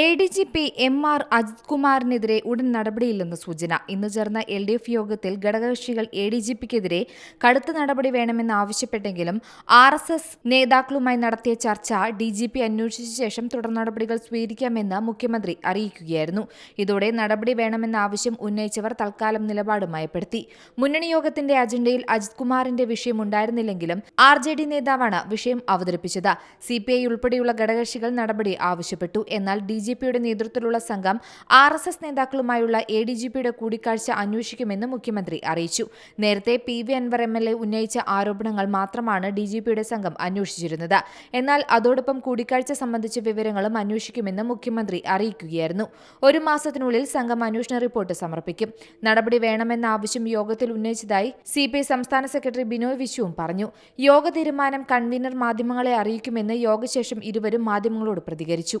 A D G P M R Ajith കുമാറിനെതിരെ ഉടൻ നടപടിയില്ലെന്ന് സൂചന. ഇന്ന് ചേർന്ന എൽ ഡി എഫ് യോഗത്തിൽ ഘടകകക്ഷികൾ എ ഡി ജി പിക്കെതിരെ കടുത്ത നടപടി വേണമെന്ന് ആവശ്യപ്പെട്ടെങ്കിലും ആർ എസ് എസ് നേതാക്കളുമായി നടത്തിയ ചർച്ച ഡി ജി പി അന്വേഷിച്ച ശേഷം തുടർ നടപടികൾ സ്വീകരിക്കാമെന്ന് മുഖ്യമന്ത്രി അറിയിക്കുകയായിരുന്നു. ഇതോടെ നടപടി വേണമെന്ന ആവശ്യം ഉന്നയിച്ചവർ തൽക്കാലം നിലപാട് മയപ്പെടുത്തി മുന്നണി യോഗത്തിന്റെ അജണ്ടയിൽ അജിത് കുമാറിന്റെ വിഷയം ഉണ്ടായിരുന്നില്ലെങ്കിലും ആർ ജെ ഡി നേതാവാണ് വിഷയം അവതരിപ്പിച്ചത്. സി പി ഐ ഉൾപ്പെടെയുള്ള ഘടകകക്ഷികൾ നടപടി ആവശ്യപ്പെട്ടു. എന്നാൽ ഡി ജി നേതൃത്വത്തിലുള്ള സംഘം ആർ എസ് എസ് നേതാക്കളുമായുള്ള എ ഡി ജി പിയുടെ കൂടിക്കാഴ്ച അന്വേഷിക്കുമെന്ന് മുഖ്യമന്ത്രി അറിയിച്ചു. നേരത്തെ P V Anvar M L A ഉന്നയിച്ച ആരോപണങ്ങൾ മാത്രമാണ് ഡി ജി പിയുടെ സംഘം അന്വേഷിച്ചിരുന്നത്. എന്നാൽ അതോടൊപ്പം കൂടിക്കാഴ്ച സംബന്ധിച്ച വിവരങ്ങളും അന്വേഷിക്കുമെന്ന് മുഖ്യമന്ത്രി അറിയിക്കുകയായിരുന്നു. ഒരു മാസത്തിനുള്ളിൽ സംഘം അന്വേഷണ റിപ്പോർട്ട് സമർപ്പിക്കും. നടപടി വേണമെന്ന ആവശ്യം യോഗത്തിൽ ഉന്നയിച്ചതായി സി പി ഐ സംസ്ഥാന സെക്രട്ടറി ബിനോയ് വിശ്വവും പറഞ്ഞു. യോഗ തീരുമാനം കൺവീനർ മാധ്യമങ്ങളെ അറിയിക്കുമെന്ന് യോഗശേഷം ഇരുവരും മാധ്യമങ്ങളോട് പ്രതികരിച്ചു.